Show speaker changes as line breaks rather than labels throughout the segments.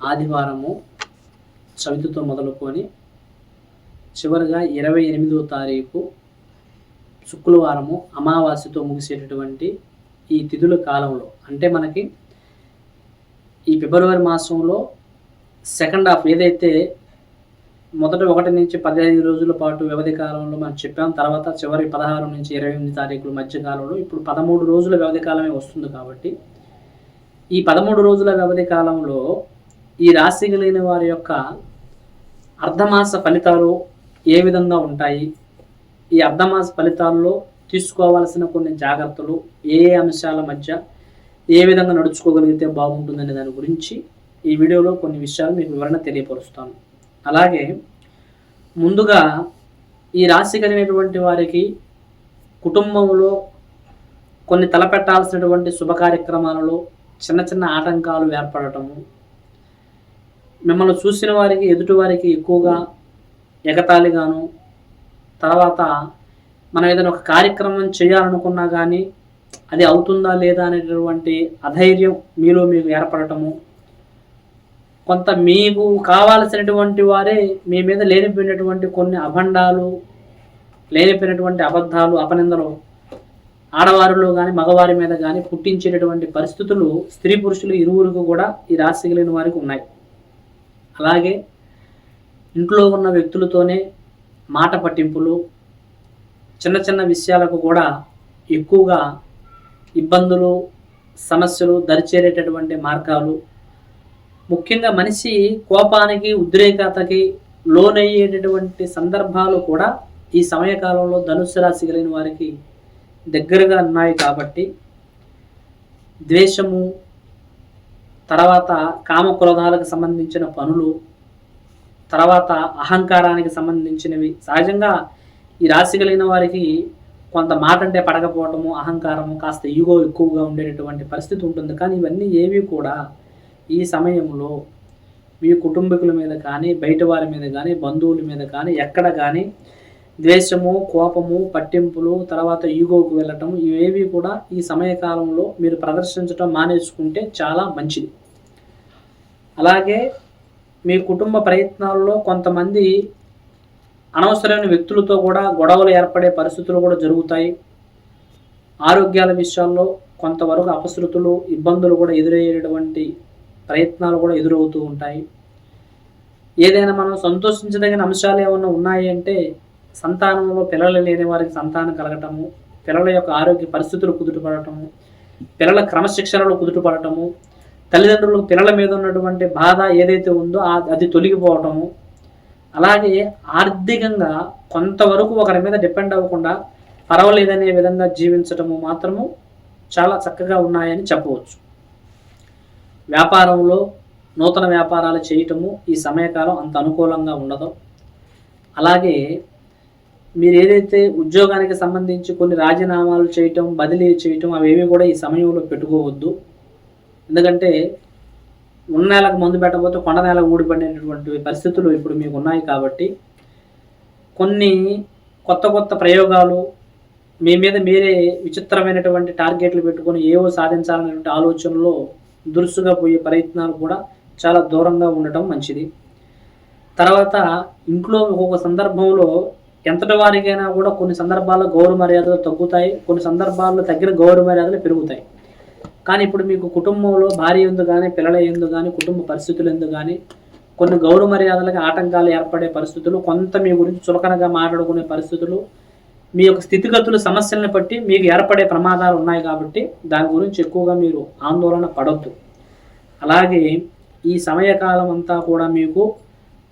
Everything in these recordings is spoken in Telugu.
ఆదివారము చవితితో మొదలుకొని చివరిగా ఇరవై ఎనిమిదో తారీఖు శుక్రవారము అమావాస్యతో ముగిసేటటువంటి ఈ తిథుల కాలంలో అంటే మనకి ఈ ఫిబ్రవరి మాసంలో సెకండ్ హాఫ్ ఏదైతే మొదట ఒకటి నుంచి పదిహేను రోజుల పాటు వ్యవధి కాలంలో మనం చెప్పాం తర్వాత చివరి పదహారు నుంచి ఇరవై ఎనిమిది తారీఖుల మధ్య కాలంలో ఇప్పుడు పదమూడు రోజుల వ్యవధి కాలమే వస్తుంది కాబట్టి ఈ పదమూడు రోజుల వ్యవధి కాలంలో ఈ రాశి కలిగిన వారి యొక్క అర్ధమాస ఫలితాలు ఏ విధంగా ఉంటాయి? ఈ అర్ధమాస ఫలితాల్లో తీసుకోవాల్సిన కొన్ని జాగ్రత్తలు ఏ ఏ అంశాల మధ్య ఏ విధంగా నడుచుకోగలిగితే బాగుంటుందనే దాని గురించి ఈ వీడియోలో కొన్ని విషయాలు మీకు వివరణ తెలియపరుస్తాను. అలాగే ముందుగా ఈ రాశి కలిగినటువంటి వారికి కుటుంబంలో కొన్ని తలపెట్టాల్సినటువంటి శుభ కార్యక్రమాలలో చిన్న చిన్న ఆటంకాలు ఏర్పడటము మిమ్మల్ని చూసిన వారికి ఎదుటి వారికి ఎక్కువగా ఎగతాళిగాను. తర్వాత మనం ఏదైనా ఒక కార్యక్రమం చేయాలనుకున్నా కానీ అది అవుతుందా లేదా అనేటటువంటి అధైర్యం మీలో మీకు ఏర్పడటము. కొంత మీకు కావాల్సినటువంటి వారే మీ మీద లేనిపోయినటువంటి కొన్ని అభండాలు లేనిపోయినటువంటి అబద్ధాలు అపనిందలు ఆడవారిలో కానీ మగవారి మీద కానీ పుట్టించేటటువంటి పరిస్థితులు స్త్రీ పురుషులు ఇరువురికి కూడా ఈ రాశి కలిగిన వారికి ఉన్నాయి. అలాగే ఇంట్లో ఉన్న వ్యక్తులతోనే మాట పట్టింపులు చిన్న చిన్న విషయాలకు కూడా ఎక్కువగా ఇబ్బందులు సమస్యలు దరిచేరేటటువంటి మార్గాలు. ముఖ్యంగా మనిషి కోపానికి ఉద్రేకతకి లోనయ్యేటటువంటి సందర్భాలు కూడా ఈ సమయకాలంలో ధనుసు రాశి కలిగిన వారికి దగ్గరగా ఉన్నాయి కాబట్టి ద్వేషము తర్వాత కామక్రోధాలకు సంబంధించిన పనులు తర్వాత అహంకారానికి సంబంధించినవి. సహజంగా ఈ రాశి కలిగిన వారికి కొంత మాట అంటే పడకపోవటము అహంకారము కాస్త ఈగో ఎక్కువగా ఉండేటటువంటి పరిస్థితి ఉంటుంది. కానీ ఇవన్నీ ఏవి కూడా ఈ సమయంలో మీ కుటుంబీకుల మీద కానీ బయట వారి మీద కానీ బంధువుల మీద కానీ ఎక్కడ కానీ ద్వేషము కోపము పట్టింపులు తర్వాత ఈగోకు వెళ్ళటం ఇవేవి కూడా ఈ సమయకాలంలో మీరు ప్రదర్శించడం మానేసుకుంటే చాలా మంచిది. అలాగే మీ కుటుంబ ప్రయత్నాల్లో కొంతమంది అనవసరమైన వ్యక్తులతో కూడా గొడవలు ఏర్పడే పరిస్థితులు కూడా జరుగుతాయి. ఆరోగ్యాల విషయాల్లో కొంతవరకు అపశృతులు ఇబ్బందులు కూడా ఎదురయ్యేటువంటి ప్రయత్నాలు కూడా ఎదురవుతూ ఉంటాయి. ఏదైనా మనం సంతోషించదగిన అంశాలు ఏమైనా ఉన్నాయి అంటే సంతానంలో పిల్లలు లేని వారికి సంతానం కలగటము పిల్లల యొక్క ఆరోగ్య పరిస్థితులు కుదుటపడటము పిల్లల క్రమశిక్షణలో కుదుటపడటము తల్లిదండ్రులకు పిల్లల మీద ఉన్నటువంటి బాధ ఏదైతే ఉందో అది తొలగిపోవటము. అలాగే ఆర్థికంగా కొంతవరకు ఒకరి మీద డిపెండ్ అవ్వకుండా పర్వాలేదనే విధంగా జీవించటము మాత్రము చాలా చక్కగా ఉన్నాయని చెప్పవచ్చు. వ్యాపారంలో నూతన వ్యాపారాలు చేయటము ఈ సమయకాలం అంత అనుకూలంగా ఉండదు. అలాగే మీరు ఏదైతే ఉద్యోగానికి సంబంధించి కొన్ని రాజీనామాలు చేయటం బదిలీ చేయటం అవేవి కూడా ఈ సమయంలో పెట్టుకోవద్దు. ఎందుకంటే ఉన్న నేలకు మందు పెట్టకపోతే కొండ నేల ఊడిపడినటువంటి పరిస్థితులు ఇప్పుడు మీకు ఉన్నాయి కాబట్టి కొన్ని కొత్త కొత్త ప్రయోగాలు మీ మీద మీరే విచిత్రమైనటువంటి టార్గెట్లు పెట్టుకొని ఏవో సాధించాలనేటువంటి ఆలోచనలో దురుసుగా పోయే ప్రయత్నాలు కూడా చాలా దూరంగా ఉండటం మంచిది. తర్వాత ఇంట్లో ఒక్కొక్క సందర్భంలో ఎంతటి వారికైనా కూడా కొన్ని సందర్భాల్లో గౌరవ మర్యాదలు తగ్గుతాయి కొన్ని సందర్భాల్లో తగ్గిన గౌరవ మర్యాదలు పెరుగుతాయి. కానీ ఇప్పుడు మీకు కుటుంబంలో భార్య ఎందు కానీ పిల్లల ఎందు కానీ కుటుంబ పరిస్థితులు ఎందు కానీ కొన్ని గౌరవ మర్యాదలకు ఆటంకాలు ఏర్పడే పరిస్థితులు కొంత మీ గురించి చులకనగా మాట్లాడుకునే పరిస్థితులు మీ యొక్క స్థితిగతుల సమస్యలను బట్టి మీకు ఏర్పడే ప్రమాదాలు ఉన్నాయి కాబట్టి దాని గురించి ఎక్కువగా మీరు ఆందోళన పడవద్దు అలాగే ఈ సమయకాలం అంతా కూడా మీకు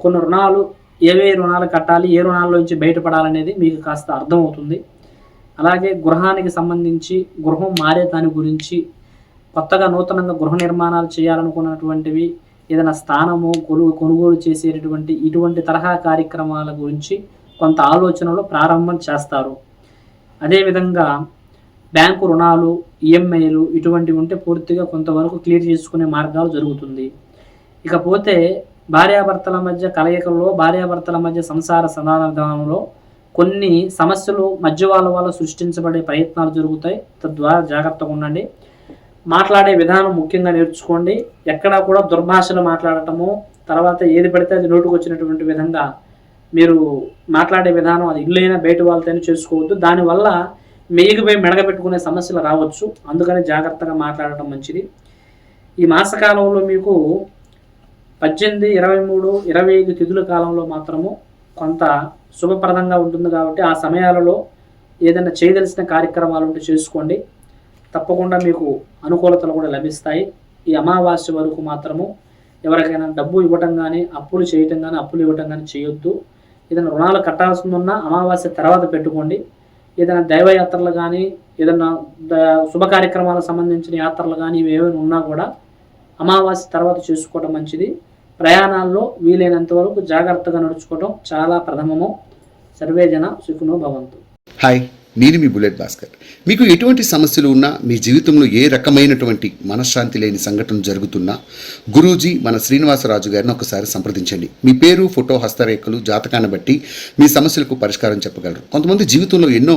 కొన్ని రుణాలు ఏవే రుణాలు కట్టాలి ఏ రుణాల నుంచి బయటపడాలనేది మీకు కాస్త అర్థమవుతుంది. అలాగే గృహానికి సంబంధించి గృహం మారే దాని గురించి కొత్తగా నూతనంగా గృహ నిర్మాణాలు చేయాలనుకున్నటువంటివి ఏదైనా స్థానము కొనుగోలు కొనుగోలు చేసేటటువంటి ఇటువంటి తరహా కార్యక్రమాల గురించి కొంత ఆలోచనలు ప్రారంభం చేస్తారు. అదేవిధంగా బ్యాంకు రుణాలు ఈఎంఐలు ఇటువంటివి ఉంటే పూర్తిగా కొంతవరకు క్లియర్ చేసుకునే మార్గాలు జరుగుతుంది. ఇకపోతే భార్యాభర్తల మధ్య కలయికల్లో భార్యాభర్తల మధ్య సంసార సమాధాన విధానంలో కొన్ని సమస్యలు మధ్య వాళ్ళ వల్ల సృష్టించబడే ప్రయత్నాలు జరుగుతాయి. తద్వారా జాగ్రత్తగా ఉండండి. మాట్లాడే విధానం ముఖ్యంగా నేర్చుకోండి. ఎక్కడా కూడా దుర్భాషలు మాట్లాడటము తర్వాత ఏది పడితే అది నోటుకు వచ్చినటువంటి విధంగా మీరు మాట్లాడే విధానం అది ఇల్లైనా బయట వాళ్ళతోనే చేసుకోవద్దు. దానివల్ల మెయ్యిగిపోయి మెడగబెట్టుకునే సమస్యలు రావచ్చు. అందుకని జాగ్రత్తగా మాట్లాడటం మంచిది. ఈ మాసకాలంలో మీకు పద్దెనిమిది ఇరవై మూడు ఇరవై ఐదు తిథుల కాలంలో మాత్రము కొంత శుభప్రదంగా ఉంటుంది కాబట్టి ఆ సమయాలలో ఏదైనా చేయదలిసిన కార్యక్రమాలు ఉంటే చేసుకోండి. తప్పకుండా మీకు అనుకూలతలు కూడా లభిస్తాయి. ఈ అమావాస్య వరకు మాత్రము ఎవరికైనా డబ్బు ఇవ్వటం కానీ అప్పులు చేయటం కానీ అప్పులు ఇవ్వటం కానీ చేయొద్దు. ఏదైనా రుణాలు కట్టాల్సి ఉన్న అమావాస్య తర్వాత పెట్టుకోండి. ఏదైనా దైవయాత్రలు కానీ ఏదైనా ద- శుభ కార్యక్రమాలకు సంబంధించిన యాత్రలు కానీ ఇవి ఏమైనా ఉన్నా కూడా అమావాస్య తర్వాత చేసుకోవడం మంచిది. ప్రయాణాల్లో వీలైనంత వరకు జాగ్రత్తగా నడుచుకోవడం చాలా ప్రథమము. సర్వేజన సుఖునో భవంతు.
హాయ్ నేను మీ బుల్లెట్ భాస్కర్. మీకు ఎటువంటి సమస్యలు ఉన్నా మీ జీవితంలో ఏ రకమైనటువంటి మనశ్శాంతి లేని సంఘటన జరుగుతున్నా గురూజీ మన శ్రీనివాసరాజు గారిని ఒకసారి సంప్రదించండి. మీ పేరు ఫోటో హస్తరేఖలు జాతకాన్ని బట్టి మీ సమస్యలకు పరిష్కారం చెప్పగలరు. కొంతమంది జీవితంలో ఎన్నో